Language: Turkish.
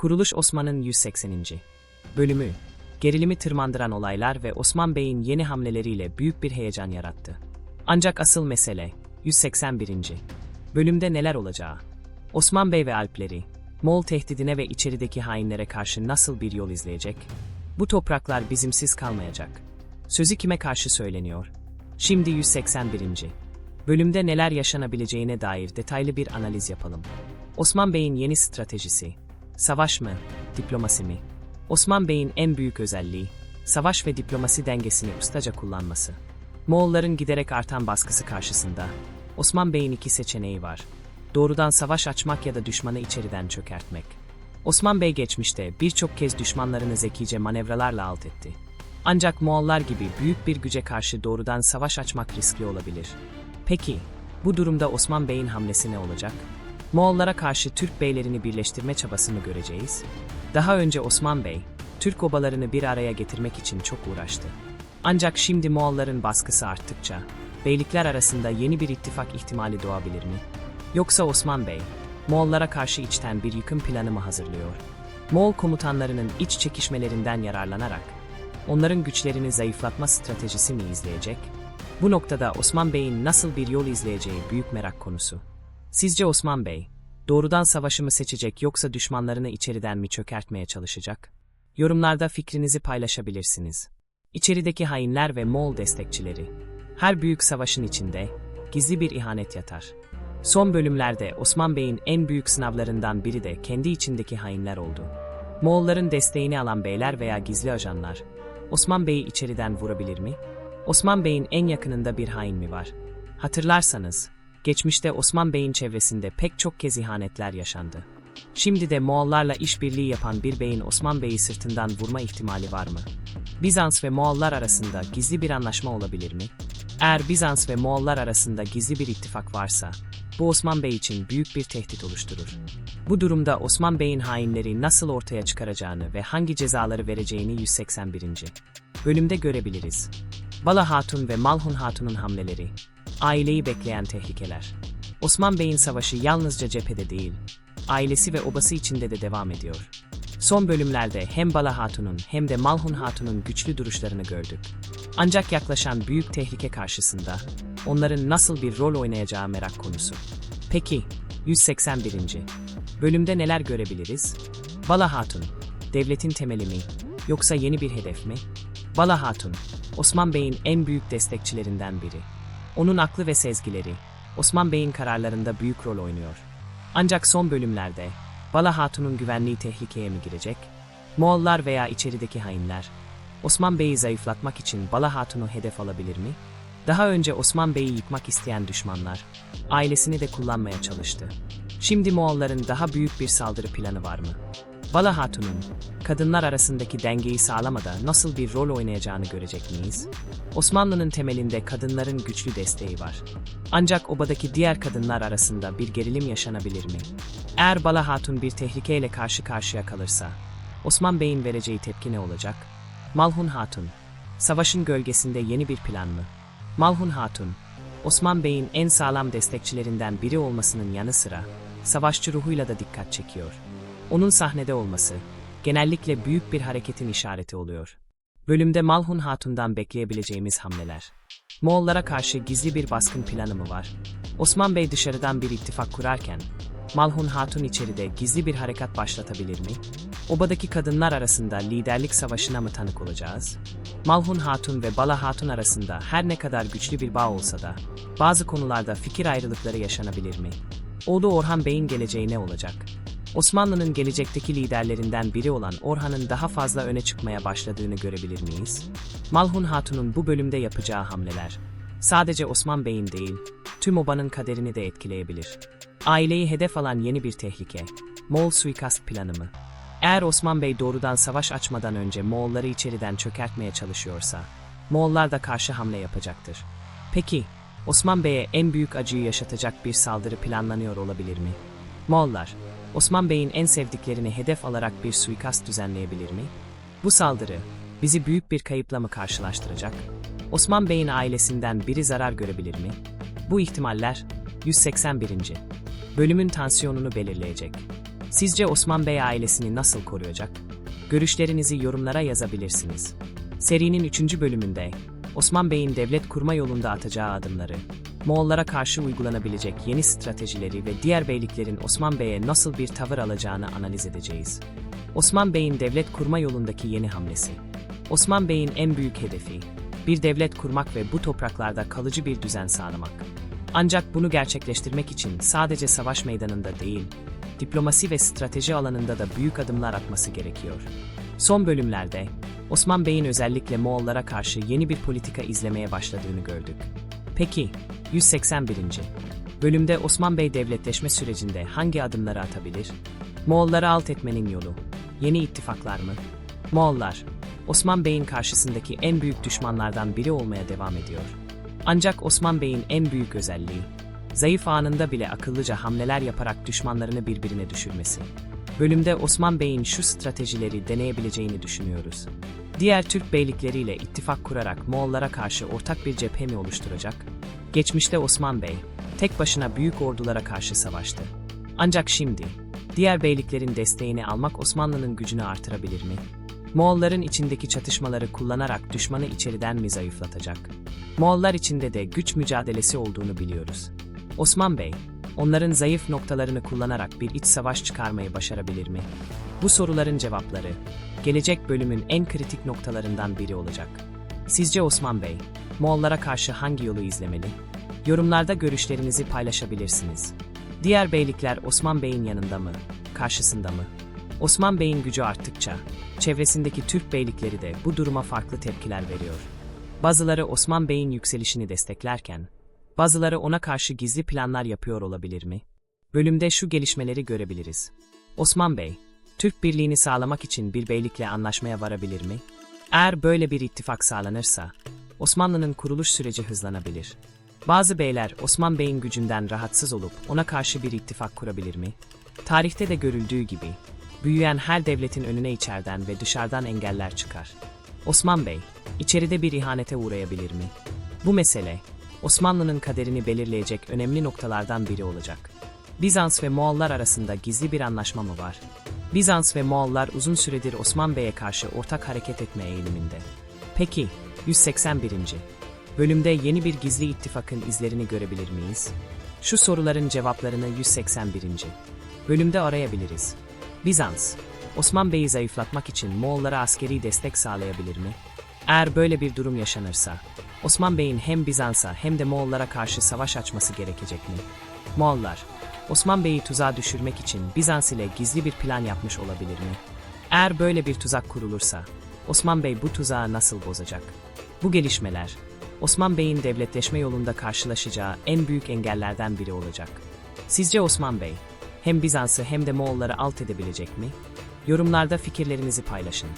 Kuruluş Osman'ın 180. Bölümü, gerilimi tırmandıran olaylar ve Osman Bey'in yeni hamleleriyle büyük bir heyecan yarattı. Ancak asıl mesele, 181. Bölümde neler olacağı. Osman Bey ve Alpleri, Moğol tehdidine ve içerideki hainlere karşı nasıl bir yol izleyecek? Bu topraklar bizimsiz kalmayacak. Sözü kime karşı söyleniyor? Şimdi 181. Bölümde neler yaşanabileceğine dair detaylı bir analiz yapalım. Osman Bey'in yeni stratejisi. Savaş mı, diplomasi mi? Osman Bey'in en büyük özelliği, savaş ve diplomasi dengesini ustaca kullanması. Moğolların giderek artan baskısı karşısında, Osman Bey'in iki seçeneği var. Doğrudan savaş açmak ya da düşmanı içeriden çökertmek. Osman Bey geçmişte birçok kez düşmanlarını zekice manevralarla alt etti. Ancak Moğollar gibi büyük bir güce karşı doğrudan savaş açmak riskli olabilir. Peki, bu durumda Osman Bey'in hamlesi ne olacak? Moğollara karşı Türk beylerini birleştirme çabasını göreceğiz. Daha önce Osman Bey, Türk obalarını bir araya getirmek için çok uğraştı. Ancak şimdi Moğolların baskısı arttıkça, beylikler arasında yeni bir ittifak ihtimali doğabilir mi? Yoksa Osman Bey, Moğollara karşı içten bir yıkım planı mı hazırlıyor? Moğol komutanlarının iç çekişmelerinden yararlanarak, onların güçlerini zayıflatma stratejisi mi izleyecek? Bu noktada Osman Bey'in nasıl bir yol izleyeceği büyük merak konusu. Sizce Osman Bey, doğrudan savaşı mı seçecek yoksa düşmanlarını içeriden mi çökertmeye çalışacak? Yorumlarda fikrinizi paylaşabilirsiniz. İçerideki hainler ve Moğol destekçileri. Her büyük savaşın içinde gizli bir ihanet yatar. Son bölümlerde Osman Bey'in en büyük sınavlarından biri de kendi içindeki hainler oldu. Moğolların desteğini alan beyler veya gizli ajanlar, Osman Bey'i içeriden vurabilir mi? Osman Bey'in en yakınında bir hain mi var? Hatırlarsanız, geçmişte Osman Bey'in çevresinde pek çok kez ihanetler yaşandı. Şimdi de Moğollarla işbirliği yapan bir beyin Osman Bey'i sırtından vurma ihtimali var mı? Bizans ve Moğollar arasında gizli bir anlaşma olabilir mi? Eğer Bizans ve Moğollar arasında gizli bir ittifak varsa, bu Osman Bey için büyük bir tehdit oluşturur. Bu durumda Osman Bey'in hainleri nasıl ortaya çıkaracağını ve hangi cezaları vereceğini 181. bölümde görebiliriz. Bala Hatun ve Malhun Hatun'un hamleleri, aileyi bekleyen tehlikeler. Osman Bey'in savaşı yalnızca cephede değil, ailesi ve obası içinde de devam ediyor. Son bölümlerde hem Bala Hatun'un hem de Malhun Hatun'un güçlü duruşlarını gördük. Ancak yaklaşan büyük tehlike karşısında onların nasıl bir rol oynayacağı merak konusu. Peki, 181. bölümde neler görebiliriz? Bala Hatun, devletin temeli mi, yoksa yeni bir hedef mi? Bala Hatun, Osman Bey'in en büyük destekçilerinden biri. Onun aklı ve sezgileri, Osman Bey'in kararlarında büyük rol oynuyor. Ancak son bölümlerde, Bala Hatun'un güvenliği tehlikeye mi girecek? Moğollar veya içerideki hainler, Osman Bey'i zayıflatmak için Bala Hatun'u hedef alabilir mi? Daha önce Osman Bey'i yıkmak isteyen düşmanlar, ailesini de kullanmaya çalıştı. Şimdi Moğolların daha büyük bir saldırı planı var mı? Bala Hatun'un, kadınlar arasındaki dengeyi sağlamada nasıl bir rol oynayacağını görecek miyiz? Osmanlı'nın temelinde kadınların güçlü desteği var. Ancak obadaki diğer kadınlar arasında bir gerilim yaşanabilir mi? Eğer Bala Hatun bir tehlikeyle karşı karşıya kalırsa, Osman Bey'in vereceği tepki ne olacak? Malhun Hatun, savaşın gölgesinde yeni bir plan mı? Malhun Hatun, Osman Bey'in en sağlam destekçilerinden biri olmasının yanı sıra, savaşçı ruhuyla da dikkat çekiyor. Onun sahnede olması, genellikle büyük bir hareketin işareti oluyor. Bölümde Malhun Hatun'dan bekleyebileceğimiz hamleler. Moğollara karşı gizli bir baskın planı mı var? Osman Bey dışarıdan bir ittifak kurarken, Malhun Hatun içeride gizli bir harekat başlatabilir mi? Obadaki kadınlar arasında liderlik savaşına mı tanık olacağız? Malhun Hatun ve Bala Hatun arasında her ne kadar güçlü bir bağ olsa da, bazı konularda fikir ayrılıkları yaşanabilir mi? Oğlu Orhan Bey'in geleceği ne olacak? Osmanlı'nın gelecekteki liderlerinden biri olan Orhan'ın daha fazla öne çıkmaya başladığını görebilir miyiz? Malhun Hatun'un bu bölümde yapacağı hamleler, sadece Osman Bey'in değil, tüm obanın kaderini de etkileyebilir. Aileyi hedef alan yeni bir tehlike, Moğol suikast planı mı? Eğer Osman Bey doğrudan savaş açmadan önce Moğolları içeriden çökertmeye çalışıyorsa, Moğollar da karşı hamle yapacaktır. Peki, Osman Bey'e en büyük acıyı yaşatacak bir saldırı planlanıyor olabilir mi? Moğollar, Osman Bey'in en sevdiklerini hedef alarak bir suikast düzenleyebilir mi? Bu saldırı, bizi büyük bir kayıpla mı karşılaştıracak? Osman Bey'in ailesinden biri zarar görebilir mi? Bu ihtimaller, 181. bölümün tansiyonunu belirleyecek. Sizce Osman Bey ailesini nasıl koruyacak? Görüşlerinizi yorumlara yazabilirsiniz. Serinin 3. bölümünde Osman Bey'in devlet kurma yolunda atacağı adımları, Moğollara karşı uygulanabilecek yeni stratejileri ve diğer beyliklerin Osman Bey'e nasıl bir tavır alacağını analiz edeceğiz. Osman Bey'in devlet kurma yolundaki yeni hamlesi. Osman Bey'in en büyük hedefi, bir devlet kurmak ve bu topraklarda kalıcı bir düzen sağlamak. Ancak bunu gerçekleştirmek için sadece savaş meydanında değil, diplomasi ve strateji alanında da büyük adımlar atması gerekiyor. Son bölümlerde, Osman Bey'in özellikle Moğollara karşı yeni bir politika izlemeye başladığını gördük. Peki, 181. Bölümde Osman Bey devletleşme sürecinde hangi adımları atabilir? Moğolları alt etmenin yolu. Yeni ittifaklar mı? Moğollar, Osman Bey'in karşısındaki en büyük düşmanlardan biri olmaya devam ediyor. Ancak Osman Bey'in en büyük özelliği, zayıf anında bile akıllıca hamleler yaparak düşmanlarını birbirine düşürmesi. Bölümde Osman Bey'in şu stratejileri deneyebileceğini düşünüyoruz. Diğer Türk beylikleriyle ittifak kurarak Moğollara karşı ortak bir cephe mi oluşturacak? Geçmişte Osman Bey, tek başına büyük ordulara karşı savaştı. Ancak şimdi, diğer beyliklerin desteğini almak Osmanlı'nın gücünü artırabilir mi? Moğolların içindeki çatışmaları kullanarak düşmanı içeriden mi zayıflatacak? Moğollar içinde de güç mücadelesi olduğunu biliyoruz. Osman Bey, onların zayıf noktalarını kullanarak bir iç savaş çıkarmayı başarabilir mi? Bu soruların cevapları, gelecek bölümün en kritik noktalarından biri olacak. Sizce Osman Bey, Moğollara karşı hangi yolu izlemeli? Yorumlarda görüşlerinizi paylaşabilirsiniz. Diğer beylikler Osman Bey'in yanında mı, karşısında mı? Osman Bey'in gücü arttıkça, çevresindeki Türk beylikleri de bu duruma farklı tepkiler veriyor. Bazıları Osman Bey'in yükselişini desteklerken, bazıları ona karşı gizli planlar yapıyor olabilir mi? Bölümde şu gelişmeleri görebiliriz. Osman Bey, Türk birliğini sağlamak için bir beylikle anlaşmaya varabilir mi? Eğer böyle bir ittifak sağlanırsa, Osmanlı'nın kuruluş süreci hızlanabilir. Bazı beyler Osman Bey'in gücünden rahatsız olup ona karşı bir ittifak kurabilir mi? Tarihte de görüldüğü gibi, büyüyen her devletin önüne içeriden ve dışarıdan engeller çıkar. Osman Bey, içeride bir ihanete uğrayabilir mi? Bu mesele, Osmanlı'nın kaderini belirleyecek önemli noktalardan biri olacak. Bizans ve Moğollar arasında gizli bir anlaşma mı var? Bizans ve Moğollar uzun süredir Osman Bey'e karşı ortak hareket etme eğiliminde. Peki, 181. Bölümde yeni bir gizli ittifakın izlerini görebilir miyiz? Şu soruların cevaplarını 181. bölümde arayabiliriz. Bizans, Osman Bey'i zayıflatmak için Moğollara askeri destek sağlayabilir mi? Eğer böyle bir durum yaşanırsa, Osman Bey'in hem Bizans'a hem de Moğollara karşı savaş açması gerekecek mi? Moğollar, Osman Bey'i tuzağa düşürmek için Bizans ile gizli bir plan yapmış olabilir mi? Eğer böyle bir tuzak kurulursa, Osman Bey bu tuzağı nasıl bozacak? Bu gelişmeler, Osman Bey'in devletleşme yolunda karşılaşacağı en büyük engellerden biri olacak. Sizce Osman Bey, hem Bizans'ı hem de Moğolları alt edebilecek mi? Yorumlarda fikirlerinizi paylaşın.